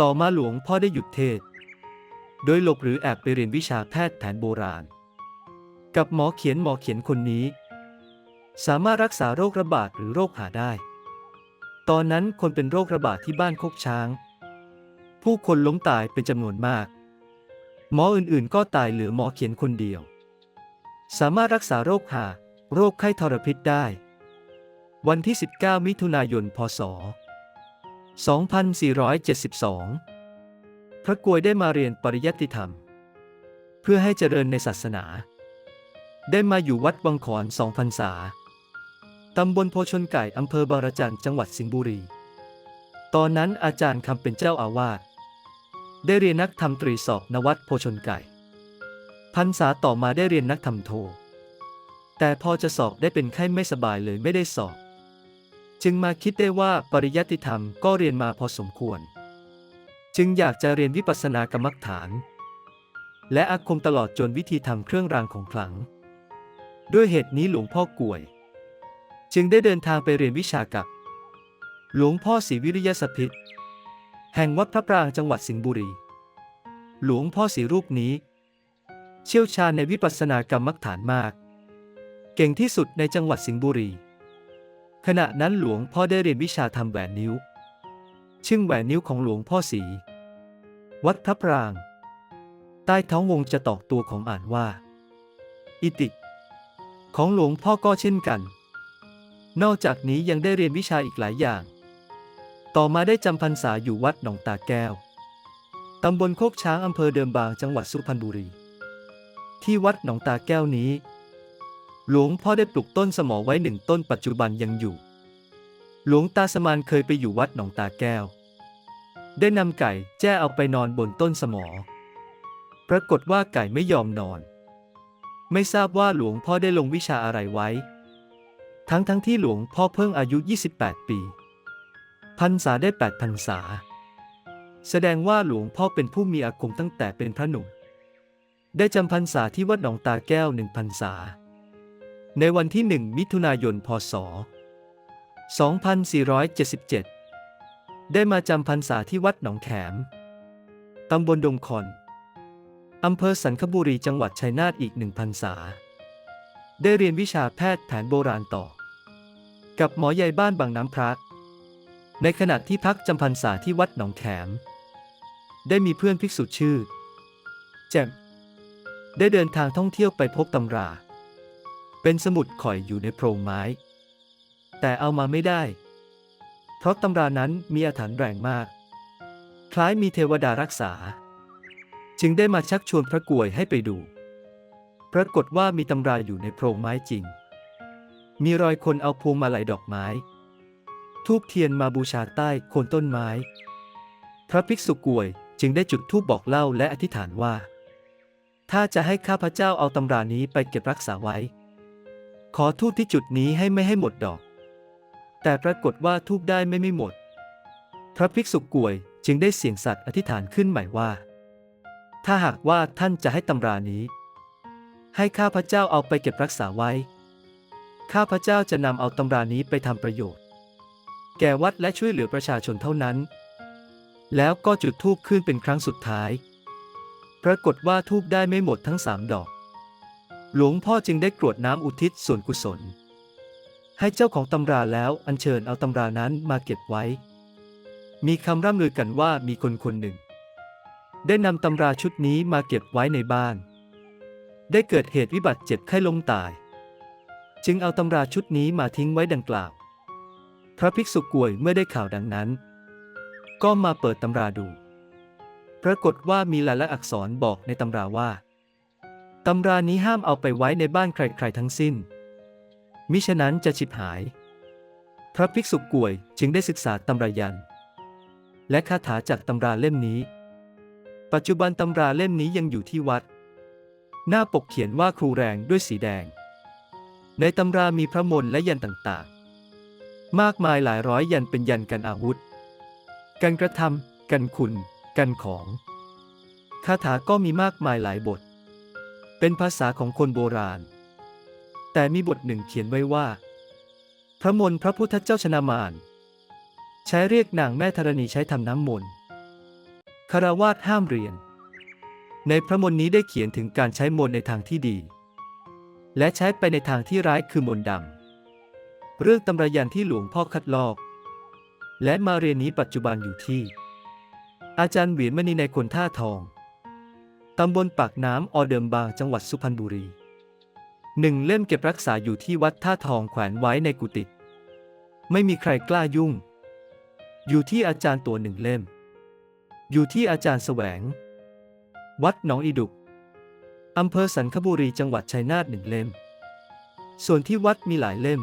ต่อมาหลวงพ่อได้หยุดเทศ โดยหลบหรือแอบไปเรียนวิชาแพทย์แผนโบราณ กับหมอเขียนหมอเขียนคนนี้ สามารถรักษาโรคระบาดหรือโรคหาได้ ตอนนั้นคนเป็นโรคระบาดที่บ้านโคกช้าง ผู้คนล้มตายเป็นจำนวนมาก หมออื่นๆ ก็ตายเหลือหมอเขียนคนเดียว สามารถรักษาโรคหา โรคไข้ทรพิษได้ วันที่ 19 มิถุนายน พศ 2472 พระกวยได้มาเรียนปริยัติธรรม เพื่อให้เจริญในศาสนา ได้มาอยู่วัดวังขอนสองพรรษา ตำบลโพชนไก่อำเภอบารจันจังหวัดสิงห์บุรี ตอนนั้นอาจารย์คำเป็นเจ้าอาวาส ได้เรียนนักธรรมตรีสอบนวัดโพชนไก่ พรรษาต่อมาได้เรียนนักธรรมโท แต่พอจะสอบได้เป็นไข้ไม่สบายเลยไม่ได้สอบ จึงมาคิดได้ว่าปริยัติธรรมก็เรียนมาพอสมควร จึงอยากจะเรียนวิปัสสนากรรมฐาน และอาคมตลอดจนวิธีทำเครื่องรางของขลัง ด้วยเหตุนี้หลวงพ่อกวย จึงได้เดินทางไปเรียนวิชากับ หลวงพ่อศรีวิริยสพิษแห่งวัดพระปรางจังหวัดสิงห์บุรี หลวงพ่อศรีรูปนี้ เชี่ยวชาญในวิปัสสนากรรมฐานมาก เก่งที่สุดในจังหวัดสิงห์บุรี ขณะนั้นหลวงพ่อได้เรียนวิชาทำแหวนนิ้ว ซึ่งแหวนนิ้วของหลวงพ่อศรีวัดพระปราง ใต้ท้องวงจะตอกตัวของอ่านว่า อิติ ของหลวงพ่อก็เช่นกัน นอกจากนี้ยังได้เรียนวิชาอีกหลายอย่าง ต่อมาได้จำพรรษาอยู่วัดหนองตาแก้ว ตำบลโคกช้างอำเภอเดิมบางจังหวัดสุพรรณบุรี ที่วัดหนองตาแก้วนี้ หลวงพ่อได้ปลูกต้นสมอไว้หนึ่งต้นปัจจุบันยังอยู่ หลวงตาสมานเคยไปอยู่วัดหนองตาแก้ว ได้นำไก่แจ้เอาไปนอนบนต้นสมอ ปรากฏว่าไก่ไม่ยอมนอน ไม่ทราบว่าหลวงพ่อได้ลงวิชาอะไรไว้ ทั้งทั้งที่หลวงพ่อเพิ่งอายุ 28 ปีพรรษาได้ 8พรรษา แสดงว่าหลวงพ่อเป็นผู้มีอาคมตั้งแต่เป็นพระหนุ่ม ได้จำพรรษาที่วัดหนองตาแก้วหนึ่งพรรษา ในวันที่ 1 มิถุนายน พศ 2477 ได้มาจำพรรษาที่วัดหนองแขม ตำบลดงคอน อำเภอสันคบุรีจังหวัดชัยนาทอีกหนึ่งพรรษา ได้เรียนวิชาแพทย์แผนโบราณต่อ กับหมอใหญ่บ้านบางน้ำพระ ในขณะที่พักจำพรรษาที่วัดหนองแขม ได้มีเพื่อนภิกษุชื่อ แจ่มได้เดินทางท่องเที่ยวไปพบตำรา เป็นสมุดข่อยอยู่ในโพรงไม้ แต่เอามาไม่ได้ เพราะตำรานั้นมีอาถรรพ์แรงมาก คล้ายมีเทวดารักษา จึงได้มาชักชวนพระกวยให้ไปดู ปรากฏว่ามีตำราอยู่ในโพรงไม้จริง มีรอยคนเอาพวงมาลัยดอกไม้ ทูบเทียนมาบูชาใต้โคนต้นไม้ พระภิกษุกวยจึงได้จุดธูปบอกเล่าและอธิษฐานว่า ถ้าจะให้ข้าพเจ้าเอาตำรานี้ไปเก็บรักษาไว้ ขอทูบที่จุดนี้ให้ไม่ให้หมดดอก แต่ปรากฏว่าทูบได้ไม่ไม่หมด พระภิกษุกวยจึงได้เสียงสัตย์อธิษฐานขึ้นใหม่ว่า ถ้าหากว่าท่านจะให้ตำรานี้ ให้ข้าพเจ้าเอาไปเก็บรักษาไว้ ข้าพเจ้าจะนำเอาตำรานี้ไปทำประโยชน์ แก่วัดและช่วยเหลือประชาชนเท่านั้น แล้วก็จุดธูปขึ้นเป็นครั้งสุดท้าย ปรากฏว่าธูปได้ไม่หมดทั้งสามดอก หลวงพ่อจึงได้กรวดน้ำอุทิศส่วนกุศล ให้เจ้าของตำราแล้วอัญเชิญเอาตำรานั้นมาเก็บไว้ มีคำร่ำลือกันว่ามีคนคนหนึ่ง ได้นำตำราชุดนี้มาเก็บไว้ในบ้าน ได้เกิดเหตุวิบัติเจ็บไข้ล้มตาย จึงเอาตำราชุดนี้มาทิ้งไว้ดังกล่าว พระภิกษุกวยเมื่อได้ข่าวดังนั้น ก็มาเปิดตำราดู ปรากฏว่ามีลายลักษณ์อักษรบอกในตำราว่า ตำรานี้ห้ามเอาไปไว้ในบ้านใครๆทั้งสิ้น มิฉะนั้นจะฉิบหาย พระภิกษุกวยจึงได้ศึกษาตำรายัน และคาถาจากตำราเล่มนี้ ปัจจุบันตำราเล่มนี้ยังอยู่ที่วัด หน้าปกเขียนว่าครูแรงด้วยสีแดง ในตำรามีพระมนต์และยันต่างๆ มากมายหลายร้อยยันเป็นยันกันอาวุธ กันกระทำกันคุณ กันของ คาถาก็มีมากมายหลายบท เป็นภาษาของคนโบราณ แต่มีบทหนึ่งเขียนไว้ว่า พระมนต์พระพุทธเจ้าชนามานใช้เรียกนางแม่ธรณีใช้ทำน้ำมนต์คารวาสห้ามเรียน ในพระมนต์นี้ได้เขียนถึงการใช้มนต์ในทางที่ดี และใช้ไปในทางที่ร้ายคือมนต์ดำเรื่องตำรายันที่หลวงพ่อคัดลอก และมาเรียนนี้ปัจจุบันอยู่ที่ อาจารย์เหวียนมณีในคนท่าทอง ตำบลปากน้ำออเดิมบางจังหวัดสุพรรณบุรีหนึ่งเล่มเก็บรักษาอยู่ที่วัดท่าทองแขวนไว้ในกุฏิไม่มีใครกล้ายุ่ง อยู่ที่อาจารย์ตัวหนึ่งเล่ม อยู่ที่อาจารย์แสวง วัดหนองอีดุกอำเภอสันคบุรีจังหวัดชัยนาทหนึ่งเล่ม ส่วนที่วัดมีหลายเล่ม